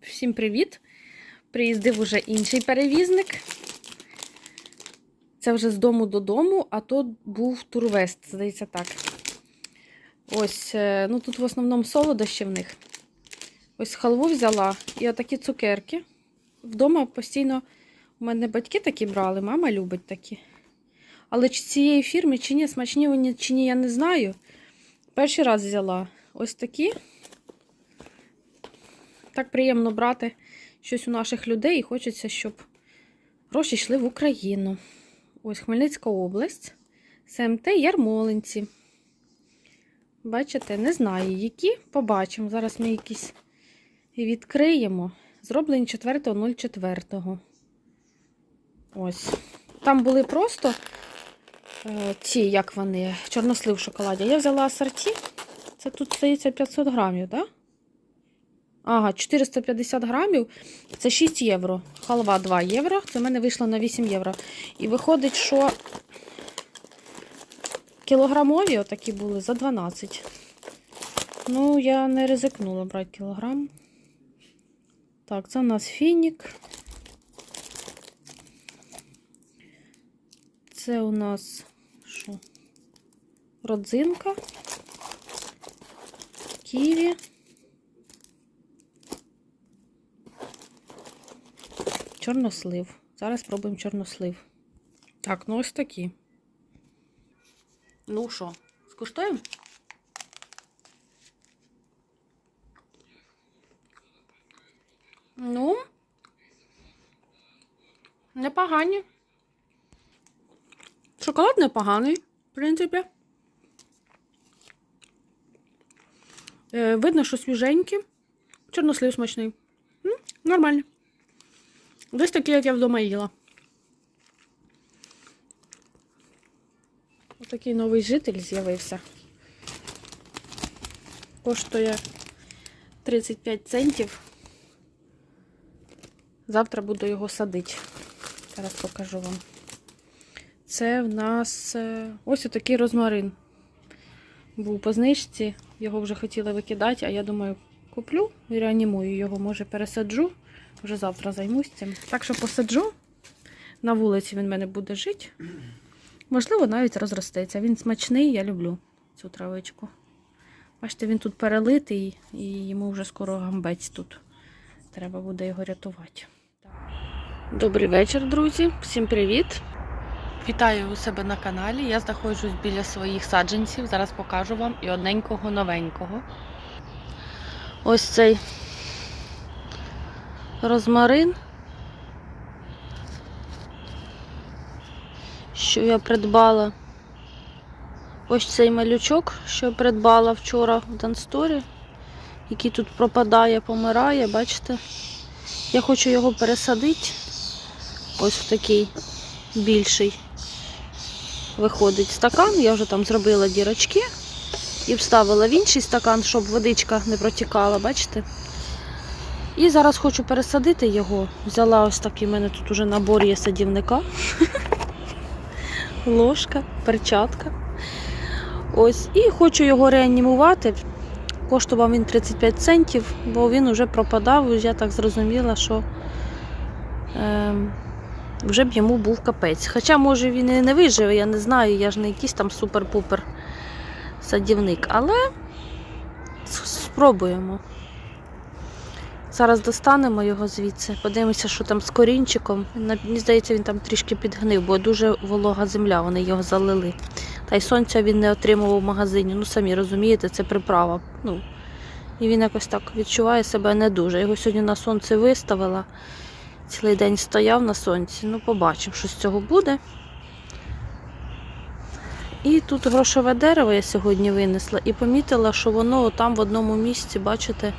Всім привіт! Приїздив уже інший перевізник. Це вже з дому додому, а то був турвест, здається так. Ось, е, ну тут в основному солодощі в них. Ось халву взяла і отакі цукерки. Вдома постійно у мене батьки такі брали, мама любить такі. Але чи цієї фірми, чи ні, смачні вони, чи ні, я не знаю. Перший раз взяла ось такі. Так приємно брати щось у наших людей і хочеться, щоб гроші йшли в Україну. Ось Хмельницька область, СМТ Ярмолинці. Бачите, не знаю, які. Побачимо. Зараз ми якісь відкриємо. Зроблені 4.04. Ось. Там були просто е, ці, як вони, чорнослив в шоколаді. Я взяла асорті. Це тут стається 500 грамів, так? Да? Ага, 450 грамів це 6 євро. Халва 2 євро. Це в мене вийшло на 8 євро. І виходить, що кілограмові отакі були за 12. Ну, я не ризикнула брати кілограм. Так, це у нас фінік. Це у нас що? Родзинка. Ківі. Чорнослив. Зараз спробуємо чорнослив. Так, ну ось такі. Ну що, скуштуємо? Ну, непогані. Шоколад непоганий, в принципі. Е, видно, що свіженькі. Чорнослив смачний. Нормально. Десь такі, як я вдома їла. Отакий новий житель з'явився. Коштує 35 центів. Завтра буду його садити. Зараз покажу вам. Це в нас е, ось отакий розмарин. Був по знижці, його вже хотіли викидати, а я думаю, куплю і реанімую його, може пересаджу. Вже завтра займусь цим. Так що посаджу. На вулиці він в мене буде жити. Можливо, навіть розростеться. Він смачний, я люблю цю травичку. Бачите, він тут перелитий і йому вже скоро гамбець тут. Треба буде його рятувати. Добрий вечір, друзі. Всім привіт. Вітаю у себе на каналі. Я знаходжусь біля своїх саджанців. Зараз покажу вам і одненького новенького. Ось цей розмарин, що я придбала. Ось цей малючок, що я придбала вчора в Дансторі, який тут пропадає, помирає, бачите? Я хочу його пересадити. Ось в такий більший виходить стакан. Я вже там зробила дірочки і вставила в інший стакан, щоб водичка не протікала, бачите? І зараз хочу пересадити його. Взяла ось такий, у мене тут уже набор є садівника. Ложка, перчатка. Ось. І хочу його реанімувати. Коштував він 35 центів, бо він вже пропадав, я так зрозуміла, що е, вже б йому був капець. Хоча, може, він і не виживе, я не знаю, я ж не якийсь там супер-пупер садівник, але спробуємо. Зараз достанемо його звідси, подивимося, що там з корінчиком. Мені здається, він там трішки підгнив, бо дуже волога земля, вони його залили. Та й сонця він не отримував в магазині. Ну, самі розумієте, це приправа. Ну, І він якось так відчуває себе не дуже. Його сьогодні на сонце виставила. Цілий день стояв на сонці. Ну, побачимо, що з цього буде. І тут грошове дерево я сьогодні винесла і помітила, що воно там в одному місці, бачите,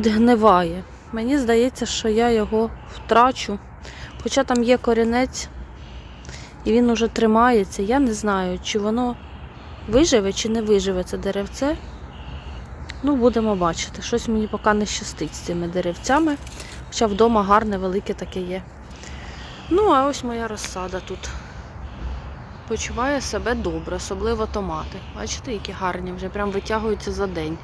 підгниває. Мені здається, що я його втрачу. Хоча там є корінець, і він уже тримається. Я не знаю, чи воно виживе, чи не виживе це деревце. Ну, будемо бачити. Щось мені поки не щастить з цими деревцями. Хоча вдома гарне, велике таке є. Ну, а ось моя розсада тут. Почуває себе добре, особливо томати. Бачите, які гарні, вже прям витягуються за день.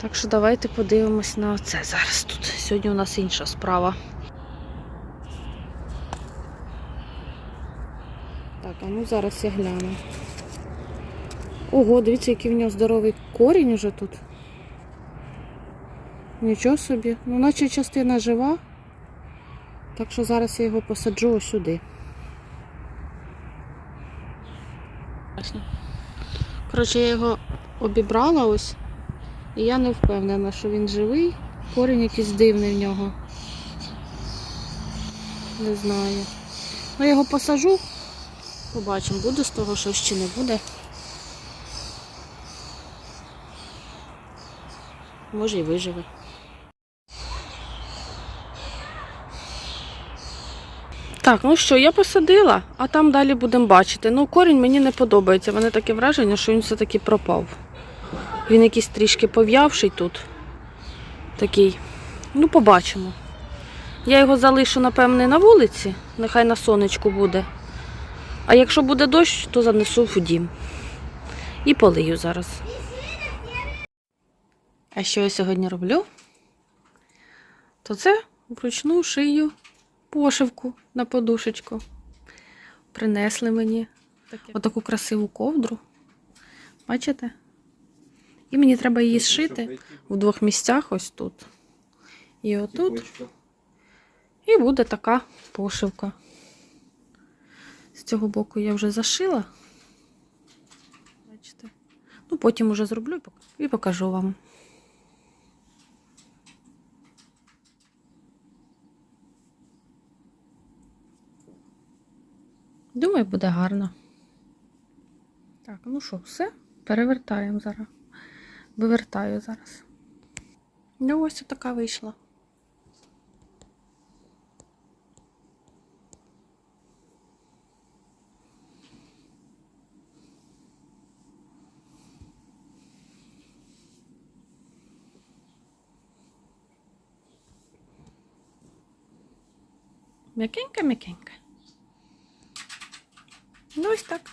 Так що давайте подивимось на це зараз тут. Сьогодні у нас інша справа. Так, а ну зараз я гляну. Ого, дивіться, який в нього здоровий корінь уже тут. Нічого собі. Ну, наче частина жива. Так що зараз я його посаджу ось сюди. Коротше, я його обібрала ось. І я не впевнена, що він живий. Корінь якийсь дивний в нього. Не знаю. Ну, я його посажу. Побачимо, буде з того щось чи не буде. Може і виживе. Так, ну що, я посадила, а там далі будемо бачити. Ну, корінь мені не подобається. Мене таке враження, що він все-таки пропав. Він якийсь трішки пов'явший тут. Такий. Ну, побачимо. Я його залишу, напевне, на вулиці, нехай на сонечку буде. А якщо буде дощ, то занесу в дім. І полию зараз. А що я сьогодні роблю? То це вручну шию пошивку на подушечку. Принесли мені отаку красиву ковдру. Бачите? І мені треба її зшити в двох місцях, ось тут. І отут. І буде така пошивка. З цього боку я вже зашила. Бачите? Ну, потім уже зроблю і покажу вам. Думаю, буде гарно. Так, ну що, все, перевертаємо зараз. Вивертаю зараз. Ну, ось така вийшла. М'якенька, м'якенька. Ну, ось так.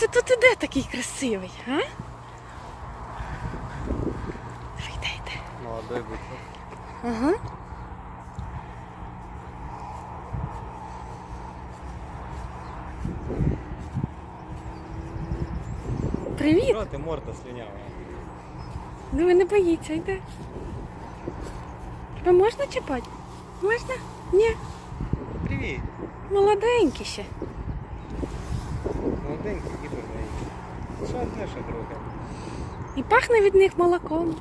Це тут іде такий красивий, а? Диви, йде, йде. Молодой бычок. Ага. Привіт! Що ти морда слинява? Ну ви не боїться, йде. Тебе можна чіпати? Можна? Ні, Привіт. молоденький ще. Молоденький і дурненький. Що одне, що друге. І пахне від них молоком.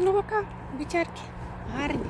Ну, пока, бітярки. Гарні.